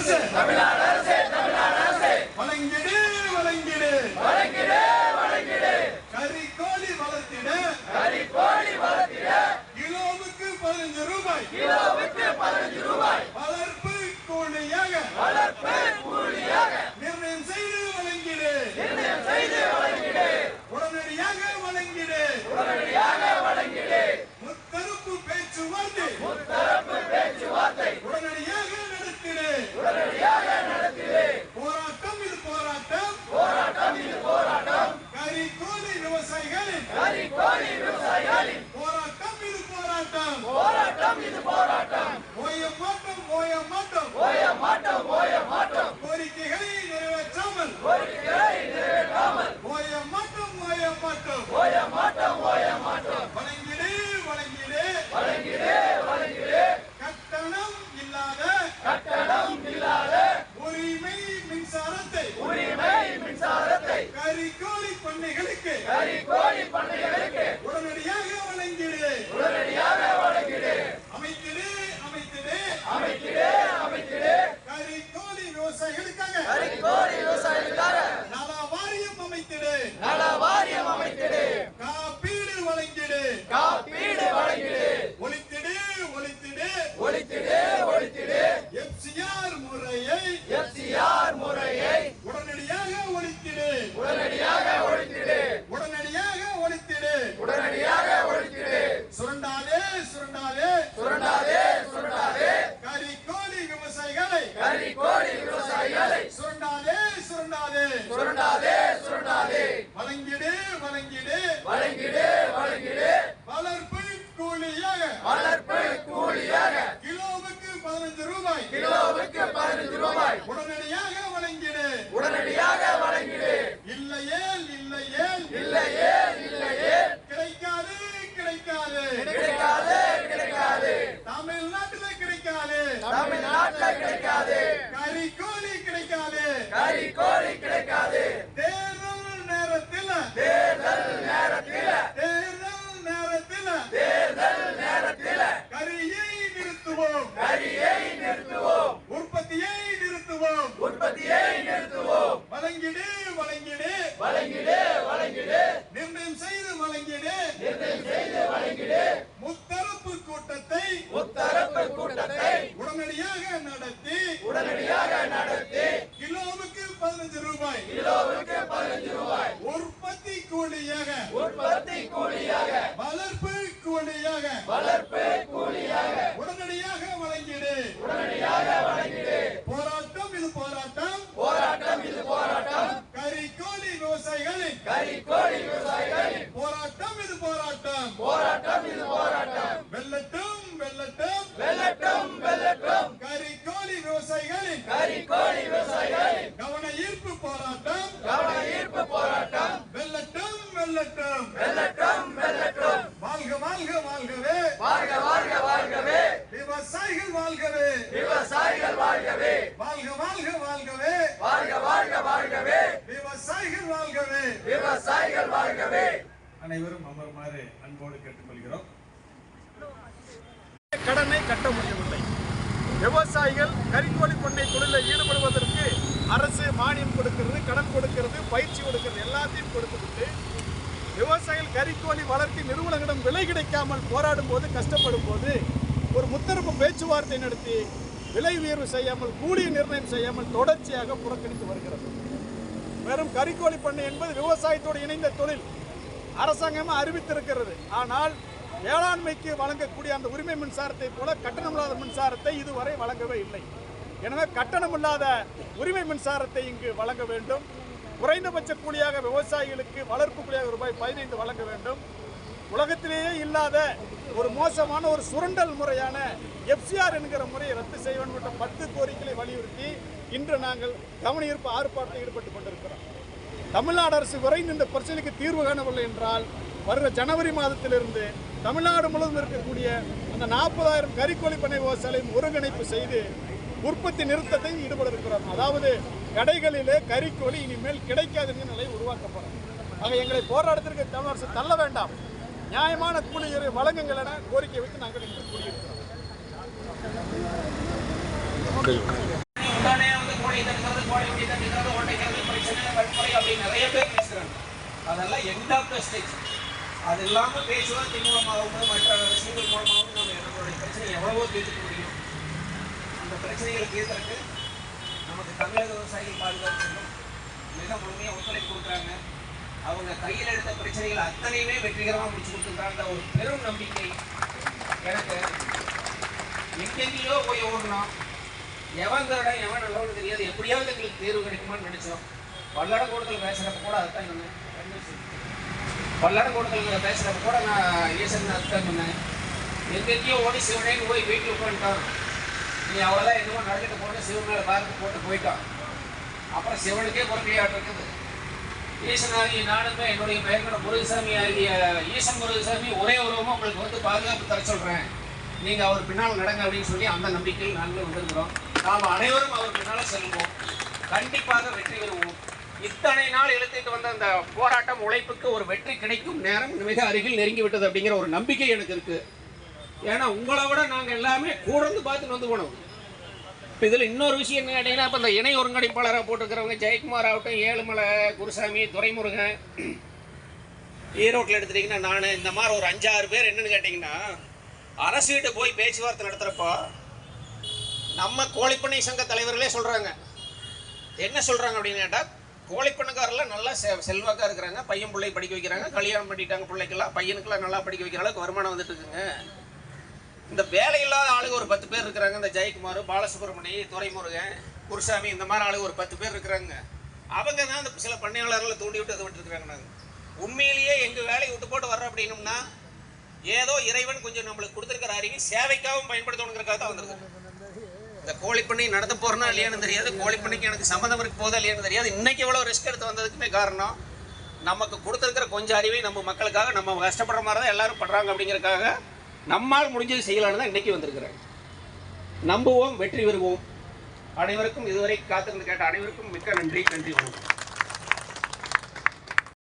அரசு தமிழ்நாடு அரசே தமிழ்நாடு போராட்டம் இது போராட்டம் ஓய மாட்டோம் ஓய மாட்டோம் do. கேட்டுக்கொள்கிறோம். கடனை கட்ட முடியவில்லை. விவசாயிகள் கறிக்கோழி பண்ணை தொழிலில் ஈடுபடுவதற்கு அரசு மானியம் கொடுக்கிறது கடன் கொடுக்கிறது பயிற்சி கொடுக்கிறது எல்லாத்தையும் கொடுத்துவிட்டு விவசாயிகள் கறிக்கோழி வளர்த்தி நிறுவனங்களிடம் விலை கிடைக்காமல் போராடும் போது கஷ்டப்படும் போது ஒரு முத்தரப்பு பேச்சுவார்த்தை நடத்தி விலை உயர்வு செய்யாமல் கூலிய நிர்ணயம் செய்யாமல் தொடர்ச்சியாக புறக்கணித்து வருகிறது. வெறும் கறிக்கோழி பண்ணை என்பது விவசாயத்தோடு இணைந்த தொழில். அரசாங்கமே அறிவித்திருக்கிறது. ஆனால் வேளாண்மைக்கு வழங்கக்கூடிய அந்த உரிமை மின்சாரத்தை போல கட்டணமில்லாத மின்சாரத்தை இதுவரை வழங்கவே இல்லை. எனவே கட்டணமில்லாத உரிமை மின்சாரத்தை இங்கு வழங்க வேண்டும். குறைந்தபட்ச கூலியாக விவசாயிகளுக்கு வளர்ப்பு கூலியாக ரூபாய் பதினைந்து வழங்க வேண்டும். உலகத்திலேயே இல்லாத ஒரு மோசமான ஒரு சுரண்டல் முறையான எஃப்சிஆர் என்கிற முறையை ரத்து செய்ய வேண்டும் என்ற பத்து கோரிக்கைகளை வலியுறுத்தி இன்று நாங்கள் கவன ஆர்ப்பாட்டத்தில் ஈடுபட்டு கொண்டிருக்கிறோம். தமிழ்நாடு அரசு விரைந்து இந்த பிரச்சனைக்கு தீர்வு காணவில்லை என்றால் வருகிற ஜனவரி மாதத்திலிருந்து தமிழ்நாடு முழுவதும் இருக்கக்கூடிய அந்த நாற்பதாயிரம் கறிக்கோழி பண்ணை விவசாயிகளையும் ஒருங்கிணைப்பு செய்து உற்பத்தி நிறுத்தத்தை ஈடுபட இருக்கிறோம் அதாவது கடைகளிலே கறிக்கோழி இனிமேல் கிடைக்காது என்ற நிலை உருவாக்கப்படும் ஆக எங்களை போராட்டத்திற்கு தமிழ் அரசு தள்ள வேண்டாம். நியாயமான கூலியை வழங்குங்கள் என கோரிக்கை வைத்து நாங்கள் இன்று கூறியிருக்கிறோம் அதெல்லாம் எண்ட் ஆஃப் த ஸ்டேஜ் அது இல்லாமல் பேச்சுவார்த்தை மூலமாகவும் மற்ற விஷயங்கள் மூலமாகவும் நம்ம நம்மளுடைய பிரச்சனை எவ்வளவோ தீர்த்துக்க முடியும். அந்த பிரச்சனைகளை தீர்க்கறதுக்கு நமக்கு தமிழக விவசாயிகள் பாதுகாப்பு மிக முழுமையாக ஒத்துழைப்பு கொடுக்குறாங்க. அவங்க கையில் எடுத்த பிரச்சனைகள் அத்தனையுமே வெற்றிகரமாக முடிச்சு கொடுத்துருக்காங்க ஒரு பெரும் நம்பிக்கை எனக்கு. எங்கெங்கேயோ போய் ஓடணும் எவன் திருடன் எவன் நல்லவனு தெரியாது. எப்படியாவது எங்களுக்கு தேர்வு கிடைக்குமான்னு நினச்சோம். பல்லடக்கூடத்தில் பேசுகிறப்ப கூட அதுதான் சொன்னேன். பல்லடக்கூடத்தில் பேசுகிறப்ப கூட நான் ஈசன் அதுதான் சொன்னேன். எங்கெங்கேயோ ஓடி சிவனேன்னு போய் வீட்டில் உட்காந்துட்டான் நீ அவ்வளோதான் என்னமோ நடந்துட்டு போட்டு சிவன் மேலே பார்த்து போட்டு போயிட்டான். அப்புறம் சிவனுக்கே பொறுமையாக இருக்குது. ஈசனாகி நானுமே என்னுடைய பெயர்களோட முருகசாமி ஆகிய ஈசன் முருகசாமி ஒரே உருவமாக உங்களுக்கு வந்து பாதுகாப்பு தர சொல்கிறேன் நீங்கள் அவர் பின்னால் நடங்க அப்படின்னு சொல்லி அந்த நம்பிக்கையில் நாங்களும் வந்திருக்கிறோம். நாம் அனைவரும் அவர் பின்னால் செல்வோம். கண்டிப்பாக வெற்றி பெறுவோம். இத்தனை நாள் இழுத்துட்டு வந்த அந்த போராட்டம் உழைப்புக்கு ஒரு வெற்றி கிடைக்கும் நேரம் மிக அருகில் நெருங்கி விட்டது அப்படிங்கிற ஒரு நம்பிக்கை எனக்கு இருக்கு. ஏன்னா உங்களை விட நாங்கள் எல்லாமே கூடந்து பார்த்துட்டு வந்து போனோம். இப்போ இதில் இன்னொரு விஷயம் என்ன கேட்டீங்கன்னா இப்போ இந்த இணை ஒருங்கிணைப்பாளராக போட்டிருக்கிறவங்க ஜெயக்குமார் ஆகட்டும் ஏழுமலை குருசாமி துரைமுருகன் ஈரோட்டில் எடுத்துட்டிங்கன்னா நான் இந்த மாதிரி ஒரு அஞ்சாறு பேர் என்னன்னு கேட்டிங்கன்னா அரசுகிட்ட போய் பேச்சுவார்த்தை நடத்துகிறப்போ நம்ம கோழிப்பண்ணை சங்க தலைவர்களே சொல்கிறாங்க என்ன சொல்கிறாங்க அப்படின்னு கேட்டால் கோழிப்பண்ணக்காரெல்லாம் நல்லா செ செல்வாக்காக இருக்கிறாங்க. பையன் பிள்ளை படிக்க வைக்கிறாங்க. கல்யாணம் பண்ணிட்டாங்க பிள்ளைக்கெல்லாம். பையனுக்கெல்லாம் நல்லா படிக்க வைக்கிற அளவுக்கு வருமானம் வந்துட்டு இருக்குங்க. இந்த வேலையில்லாத ஆளுங்க ஒரு பத்து பேர் இருக்கிறாங்க. இந்த ஜெயக்குமார் பாலசுப்ரமணி துரைமுருகன் குருசாமி இந்த மாதிரி ஆளுங்க ஒரு பத்து பேர் இருக்கிறாங்க. அவங்க தான் இந்த சில பண்ணையாளர்களை தூண்டி விட்டு அதை விட்டுருக்குறாங்க நாங்கள் உண்மையிலேயே எங்கள் வேலையை விட்டு போட்டு வர்றோம் அப்படின்னம்னா ஏதோ இறைவன் கொஞ்சம் நம்மளுக்கு கொடுத்துருக்கிற அறிவு சேவைக்காகவும் பயன்படுத்தணுங்கிறக்காக தான் வந்திருக்கு. இந்த கோழிப்பண்ணை நடத்த போறேன்னா இல்லையான்னு தெரியாது. கோழிப்பண்ணைக்கு எனக்கு சம்மந்தம் இருக்கு போதா இல்லையான்னு தெரியாது. இன்னைக்கு எவ்வளோ ரிஸ்க் எடுத்து வந்ததுக்குமே காரணம் நமக்கு கொடுத்துருக்கிற கொஞ்சம் அறிவை நம்ம மக்களுக்காக நம்ம கஷ்டப்படுற மாதிரி தான் எல்லாரும் படுறாங்க அப்படிங்கிறக்காக நம்மால் முடிஞ்சது செய்யலான்னு தான் இன்னைக்கு வந்திருக்கிறேன். நம்புவோம் வெற்றி பெறுவோம். அனைவருக்கும் இதுவரை காத்திருந்து கேட்ட அனைவருக்கும் மிக்க நன்றி நன்றி வணக்கம்.